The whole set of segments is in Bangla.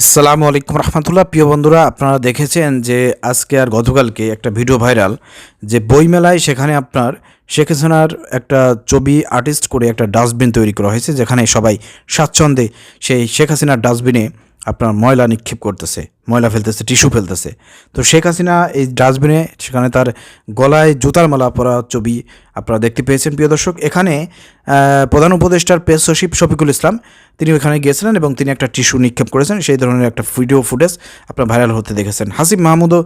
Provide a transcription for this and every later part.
আসসালামু আলাইকুম রহমতুল্লাহ। প্রিয় বন্ধুরা, আপনারা দেখেছেন যে আজকে আর গতকালকে একটা ভিডিও ভাইরাল যে বইমেলায় সেখানে আপনার শেখ হাসিনার একটা ছবি আর্টিস্ট করে একটা ডাস্টবিন তৈরি করা হয়েছে, যেখানে সবাই স্বাচ্ছন্দ্যে সেই শেখ হাসিনার ডাস্টবিনে আপনার ময়লা নিক্ষেপ করতেছে, ময়লা ফেলতেছে, টিস্যু ফেলতেছে। তো শেখ হাসিনা এই ডাস্টবিনে, সেখানে তার গলায় জুতার মালা পরা ছবি আপনারা দেখতে পেয়েছেন, প্রিয় দর্শক। এখানে প্রধান উপদেষ্টার পেস সচিব শফিকুল ইসলাম, তিনি ওখানে গিয়েছিলেন এবং তিনি একটা টিস্যু নিক্ষেপ করেছেন, সেই ধরনের একটা ভিডিও ফুটেজ আপনার ভাইরাল হতে দেখেছেন। হাসিম মাহমুদও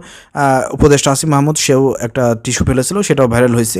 উপদেষ্টা হাসিম মাহমুদ, সেও একটা টিস্যু ফেলেছিল, সেটাও ভাইরাল হয়েছে।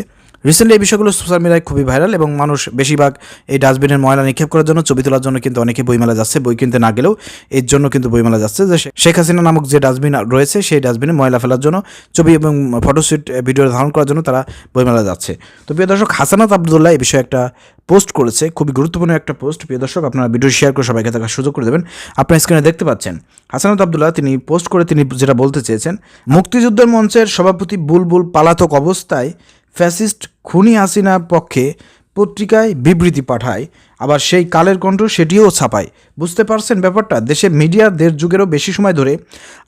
রিসেন্টলি এই বিষয়গুলো সোশ্যাল মিডিয়ায় খুবই ভাইরাল এবং মানুষ বেশিরভাগ এই ডাস্টবিনের ময়লা নিক্ষেপ করার জন্য ছবি তোলার জন্য কিন্তু অনেকে বইমেলা যাচ্ছে। বই কিনতে না গেলেও এর জন্য কিন্তু বইমেলা যাচ্ছে। যে শেখ হাসিনা নামক যে ডাস্টবিন রয়েছে, সেই ডাস্টবিনে ময়লা ফেলার জন্য ছবি এবং ফটোশুট ভিডিও ধারণ করার জন্য তারা বইমেলা যাচ্ছে। তো প্রিয় দর্শক, হাসানাত আবদুল্লাহ এই বিষয়ে একটা পোস্ট করেছে, খুবই গুরুত্বপূর্ণ একটা পোস্ট প্রিয় দর্শক, আপনারা ভিডিও শেয়ার করে সবাইকে দেখার সুযোগ করে দেবেন। আপনার স্ক্রিনে দেখতে পাচ্ছেন, হাসানাত আবদুল্লাহ তিনি পোস্ট করে তিনি যেটা বলতে চেয়েছেন, মুক্তিযুদ্ধের মঞ্চের সভাপতি বুলবুল পালাতক অবস্থায় ফ্যাসিস্ট খুনি হাসিনার পক্ষে পত্রিকায় বিবৃতি পাঠায়, আবার সেই কালের কণ্ঠ সেটিও ছাপায়। বুঝতে পারছেন ব্যাপারটা? দেশে মিডিয়া দেড় যুগেরও বেশি সময় ধরে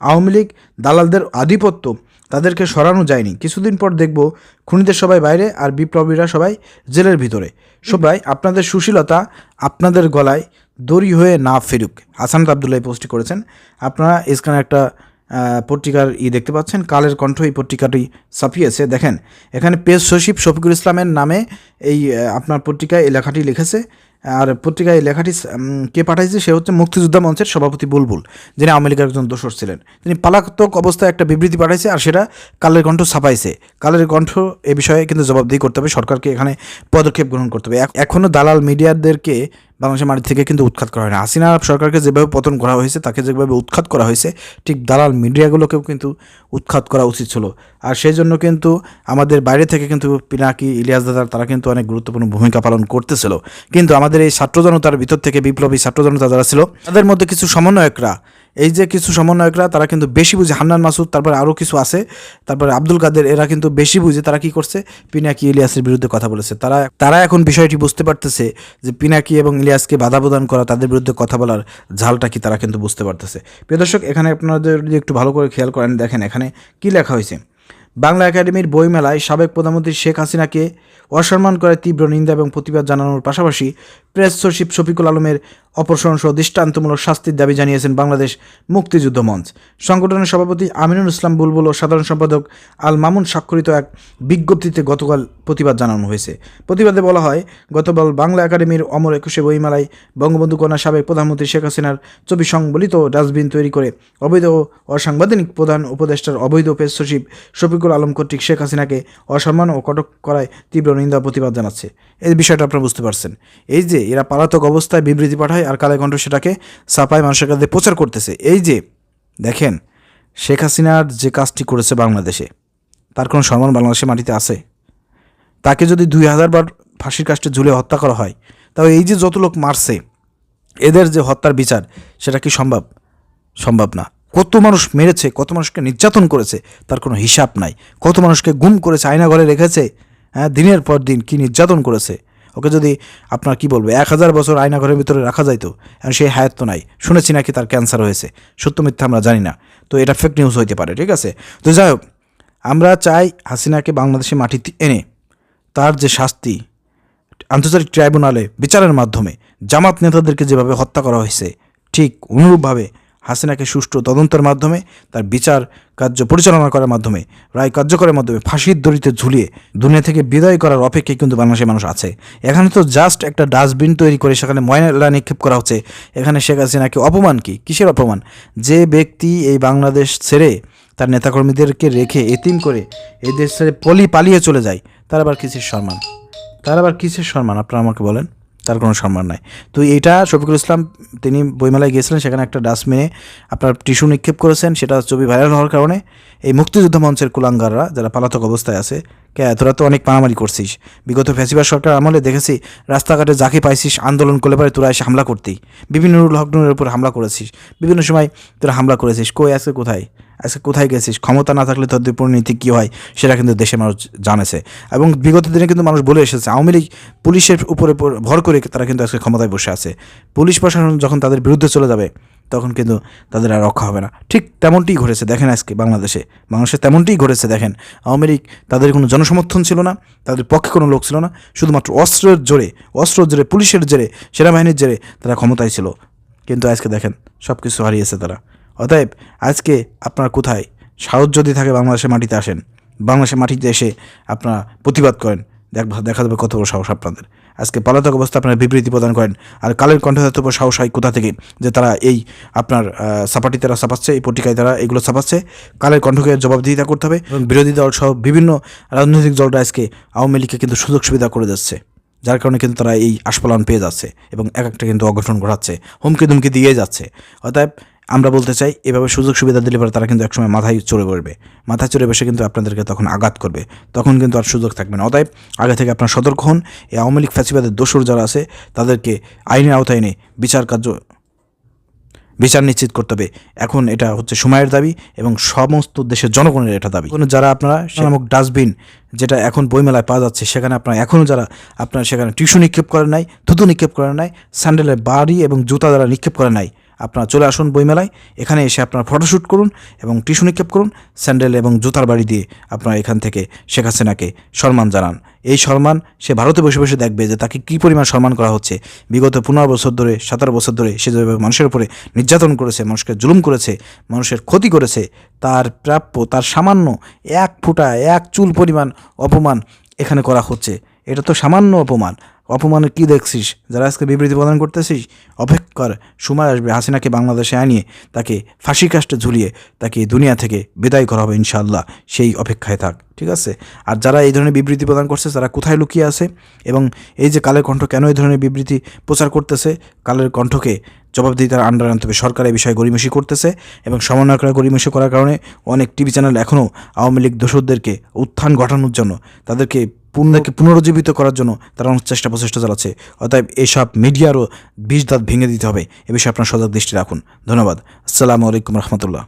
আওয়ামী লীগ দালালদের আধিপত্য তাদেরকে সরানো যায়নি। কিছুদিন পর দেখব খুনিদের সবাই বাইরে আর বিপ্লবীরা সবাই জেলের ভিতরে। সবাই আপনাদের সুশীলতা আপনাদের গলায় দড়ি হয়ে না ফেরুক। হাসান আবদুল্লাহ পোস্টটি করেছেন। আপনারা এখানে একটা পত্রিকার ই দেখতে পাচ্ছেন, কালের কণ্ঠ এই পত্রিকাটি ছাপিয়েছে। দেখেন, এখানে পেজ সচিব শফিকুল ইসলামের নামে এই আপনার পত্রিকায় এই লেখাটি লিখেছে। আর পত্রিকায় এই লেখাটি কে পাঠাইছে? সে হচ্ছে মুক্তিযোদ্ধা মঞ্চের সভাপতি বুলবুল, যিনি আওয়ামী লীগের একজন দোষর ছিলেন। তিনি পালাতক অবস্থায় একটা বিবৃতি পাঠাইছে আর সেটা কালের কণ্ঠ ছাপাইছে। কালের কণ্ঠ এ বিষয়ে কিন্তু জবাবদিহি করতে হবে। সরকারকে এখানে পদক্ষেপ গ্রহণ করতে হবে। এখনও দালাল মিডিয়াদেরকে বাংলাদেশের মাটি থেকে কিন্তু উৎখাত করা হয় না। হাসিনা সরকারকে যেভাবে পতন করা হয়েছে, তাকে যেভাবে উৎখাত করা হয়েছে, ঠিক দালাল মিডিয়াগুলোকেও কিন্তু উৎখাত করা উচিত ছিল। আর সেই জন্য কিন্তু আমাদের বাইরে থেকে কিন্তু পিনাকি, ইলিয়াস দাদার তারা কিন্তু অনেক গুরুত্বপূর্ণ ভূমিকা পালন করতেছিল। কিন্তু আমাদের এই ছাত্র জনতার ভিতর থেকে বিপ্লবী ছাত্র জনতা যারা ছিল, তাদের মধ্যে কিছু সমন্বয়করা এই যে কিছু সমন্বয়করা, তারা কিন্তু বেশি বুঝে। হান্নান মাসুদ, তারপরে আরও কিছু আছে। তারপরে আব্দুল কাদের, এরা কিন্তু বেশি বুঝে। তারা কি করছে? পিনাকি ইলিয়াসের বিরুদ্ধে কথা বলেছে। তারা তারা এখন বিষয়টি বুঝতে পারতেছে যে পিনাকি এবং ইলিয়াসকে বাধা প্রদান করা, তাদের বিরুদ্ধে কথা বলার ঝালটা কি তারা কিন্তু বুঝতে পারতেছে। প্রিয় দর্শক, এখানে আপনাদের যদি একটু ভালো করে খেয়াল করেন, দেখেন এখানে কি লেখা হয়েছে? বাংলা একাডেমির বইমেলায় সাবেক প্রধানমন্ত্রী শেখ হাসিনাকে অসম্মান করে তীব্র নিন্দা এবং প্রতিবাদ জানানোর পাশাপাশি প্রেস সচিব শফিকুল আলমের অপসারণ সহ দৃষ্টান্তমূলক শাস্তির দাবি জানিয়েছেন বাংলাদেশ মুক্তিযুদ্ধ মঞ্চ। সংগঠনের সভাপতি আমিনুল ইসলাম বুলবুল ও সাধারণ সম্পাদক আল মামুন স্বাক্ষরিত এক বিজ্ঞপ্তিতে গতকাল প্রতিবাদ জানানো হয়েছে। প্রতিবাদে বলা হয়, গতকাল বাংলা একাডেমির অমর একুশে বইমেলায় বঙ্গবন্ধু কন্যা সাবেক প্রধানমন্ত্রী শেখ হাসিনার ছবি সংবলিত ডাস্টবিন তৈরি করে অবৈধ ও অসাংবিধানিক প্রধান উপদেষ্টার অবৈধ প্রেস সচিব শফিকুল আলম কর্তৃক শেখ হাসিনাকে অসম্মান ও কটক করায় তীব্র নিন্দা প্রতিবাদ জানাচ্ছে। এই বিষয়টা আপনারা বুঝতে পারছেন। এই যে এরা পালাতক অবস্থায় বিবৃতি পাঠায় আর কালে কণ্ঠ সেটাকে ছাপায় মানুষের কাছে প্রচার করতেছে। এই যে, দেখেন, শেখ হাসিনার যে কাজটি করেছে বাংলাদেশে, তার কোনো সম্মান বাংলাদেশের মাটিতে আছে? তাকে যদি দুই হাজার বার ফাঁসির কাষ্টে ঝুলে হত্যা করা হয়, তাহলে এই যে যত লোক মারছে, এদের যে হত্যার বিচার, সেটা কি সম্ভব? সম্ভব না। কত মানুষ মেরেছে, কত মানুষকে নির্যাতন করেছে, তার কোনো হিসাব নাই। কত মানুষকে গুম করেছে, আয়না ঘরে রেখেছে হ্যাঁ দিনের পর দিন কি নির্যাতন করেছে? ওকে যদি আপনার কি বলব, এক হাজার বছর আয়না ঘরের ভিতরে রাখা যাইতো এখন সেই হায়াত তো নাই। শুনেছি নাকি তার ক্যান্সার হয়েছে। সত্য মিথ্যা আমরা জানি না। তো এটা ফেক নিউজ হইতে পারে, ঠিক আছে? তো যাই হোক, আমরা চাই হাসিনাকে বাংলাদেশে মাটিতে এনে তার যে শাস্তি আন্তর্জাতিক ট্রাইব্যুনালে বিচারের মাধ্যমে জামাত নেতাদেরকে যেভাবে হত্যা করা হয়েছে, ঠিক অনুরূপভাবে হাসিনাকে সুষ্ঠু তদন্তের মাধ্যমে, তার বিচার কার্য পরিচালনা করার মাধ্যমে, রায় কার্যকরের মাধ্যমে ফাঁসির দড়িতে ঝুলিয়ে দুনিয়া থেকে বিদায় করার অপেক্ষায় কিন্তু বাংলাদেশের মানুষ আছে। এখানে তো জাস্ট একটা ডাস্টবিন তৈরি করে সেখানে ময়লা নিক্ষেপ করা হচ্ছে। এখানে শেখ হাসিনাকে অপমান কি? কিসের অপমান? যে ব্যক্তি এই বাংলাদেশ ছেড়ে তার নেতাকর্মীদেরকে রেখে এতিম করে এই দেশ ছেড়ে পলি পালিয়ে চলে যায়, তার আবার কিসের সম্মান? তার আবার কিসের সম্মান? আপনারা আমাকে বলেন। তার কোনো সম্মান নাই। তো এইটা শফিকুল ইসলাম, তিনি বইমেলায় গিয়েছিলেন, সেখানে একটা ডাস্টবিনে আপনার টিস্যু নিক্ষেপ করেছেন, সেটা ছবি ভাইরাল হওয়ার কারণে এই মুক্তিযুদ্ধ মঞ্চের কুলাঙ্গাররা যারা পালাতক অবস্থায় আছে, কে তোরা তো অনেক মারামারি করছিস। বিগত ফেসিবার সরকার আমলে দেখেছি, রাস্তাঘাটে যাকে পাইছিস, আন্দোলন করলে পরে তোরা এসে হামলা করতেই বিভিন্ন রুল লকডাউনের উপর হামলা করেছিস। বিভিন্ন সময় তোরা হামলা করেছিস। কই আছে কোথায়? আজকে কোথায় গেছিস? ক্ষমতা না থাকলে তোদের পরিণতি কী হয়? সেটা কিন্তু দেশের মানুষ জানেছে। এবং বিগত দিনে কিন্তু মানুষ বলে এসেছে, আওয়ামী লীগ পুলিশের উপরে পর- ভর করে তারা কিন্তু আজকে ক্ষমতায় বসে আছে। পুলিশ প্রশাসন যখন তাদের বিরুদ্ধে চলে যাবে, তখন কিন্তু তাদের আর রক্ষা হবে না। ঠিক তেমনটিই ঘটেছে, দেখেন আজকে বাংলাদেশে। বাংলাদেশে তেমনটিই ঘটেছে, দেখেন। আওয়ামী লীগ তাদের কোনো জনসমর্থন ছিল না, তাদের পক্ষে কোনো লোক ছিল না। শুধুমাত্র অস্ত্রের জোরে অস্ত্রের জোরে, পুলিশের জোরে, সেনাবাহিনীর জোরে তারা ক্ষমতায় ছিল। কিন্তু আজকে দেখেন সব কিছু হারিয়েছে তারা। অতএব আজকে আপনারা কোথায়? সাহস যদি থাকে বাংলাদেশের মাটিতে আসেন। বাংলাদেশের মাটিতে এসে আপনারা প্রতিবাদ করেন। দেখ, দেখা যাবে কত বড় সাহস আপনাদের। আজকে পলাতক অবস্থা আপনারা বিবৃতি প্রদান করেন। আর কালের কণ্ঠে এত সাহস হয় কোথা থেকে? যে তারা এই আপনার সাপাটি তারা ছাপাচ্ছে এই পত্রিকায় তারা এগুলো ছাপাচ্ছে কালের কণ্ঠকে জবাবদিহিতা করতে হবে এবং বিরোধী দল সহ বিভিন্ন রাজনৈতিক দলটা আজকে আওয়ামী লীগকে কিন্তু সুযোগ সুবিধা করে দিচ্ছে। যার কারণে কিন্তু তারা এই আস্ফালন পেয়ে যাচ্ছে এবং এক একটা কিন্তু অঘটন ঘটাচ্ছে হুমকি দুমকি দিয়ে যাচ্ছে। অতএব আমরা বলতে চাই, এভাবে সুযোগ সুবিধা দিলে পরে তারা কিন্তু একসময় মাথায় চড়ে পড়বে। মাথায় চড়ে বসে কিন্তু আপনাদেরকে তখন আঘাত করবে। তখন কিন্তু আর সুযোগ থাকবে না। অতএব আগে থেকে আপনার সতর্ক হন। এই আওয়ামী লীগ ফ্যাসিবাদের দোষর যারা আছে, তাদেরকে আইনের আওতায় এনে বিচার কার্য, বিচার নিশ্চিত করতে হবে। এখন এটা হচ্ছে সময়ের দাবি এবং সমস্ত দেশের জনগণের এটা দাবি। কোনো যারা আপনারা সে নামক ডাস্টবিন যেটা এখন বইমেলায় পাওয়া যাচ্ছে, সেখানে আপনারা এখনও যারা আপনারা সেখানে টিস্যু নিক্ষেপ করেন নাই, থুতু নিক্ষেপ করেন নাই, স্যান্ডেলের বাড়ি এবং জুতা দ্বারা নিক্ষেপ করেন নাই আপনারা চলে আসুন বইমেলায়। এখানে এসে আপনারা ফটোশ্যুট করুন এবং টিস্যু নিক্ষেপ করুন স্যান্ডেল এবং জুতার বাড়ি দিয়ে আপনারা এখান থেকে শেখ হাসিনাকে সম্মান জানান। এই সম্মান সে ভারতে বসে বসে দেখবে যে তাকে কী পরিমাণ সম্মান করা হচ্ছে। বিগত পনেরো বছর ধরে, সতেরো বছর ধরে সে যেভাবে মানুষের উপরে নির্যাতন করেছে, মানুষকে জুলুম করেছে, মানুষের ক্ষতি করেছে, তার প্রাপ্য, তার সামান্য এক ফুটা, এক চুল পরিমাণ অপমান এখানে করা হচ্ছে। এটা তো সামান্য অপমান। অপমানে কি দেখছিস? যারা আজকে বিবৃতি প্রদান করতেছিস, অপেক্ষা কর, সময় আসবে হাসিনাকে বাংলাদেশে আনিয়ে তাকে ফাঁসি কাস্টে ঝুলিয়ে তাকে দুনিয়া থেকে বিদায় করা হবে ইনশাআল্লাহ। সেই অপেক্ষায় থাক, ঠিক আছে? আর যারা এই ধরনের বিবৃতি প্রদান করছে, তারা কোথায় লুকিয়ে আছে? এবং এই যে কালের কণ্ঠ কেন এই ধরনের বিবৃতি প্রচার করতেছে? কালের কণ্ঠকে জবাবদিহিতার আন্ডার আনতে হবে। সরকার এই বিষয়ে গরিমসি করতেছে এবং সমন্বয়করা গরিমসি করার কারণে অনেক টিভি চ্যানেল এখনও আওয়ামী লীগ দোষরদেরকে উত্থান ঘটানোর জন্য তাদেরকে পুনরাকে পুনরুজ্জীবিত করার জন্য তারা অনেক চেষ্টা প্রচেষ্টা চালাচ্ছে। অতএব এসব মিডিয়ারও বিষ দাঁত ভেঙে দিতে হবে। এ বিষয়ে আপনার সজাগ দৃষ্টি রাখুন। ধন্যবাদ। আসসালামু আলাইকুম রহমতুল্লাহ।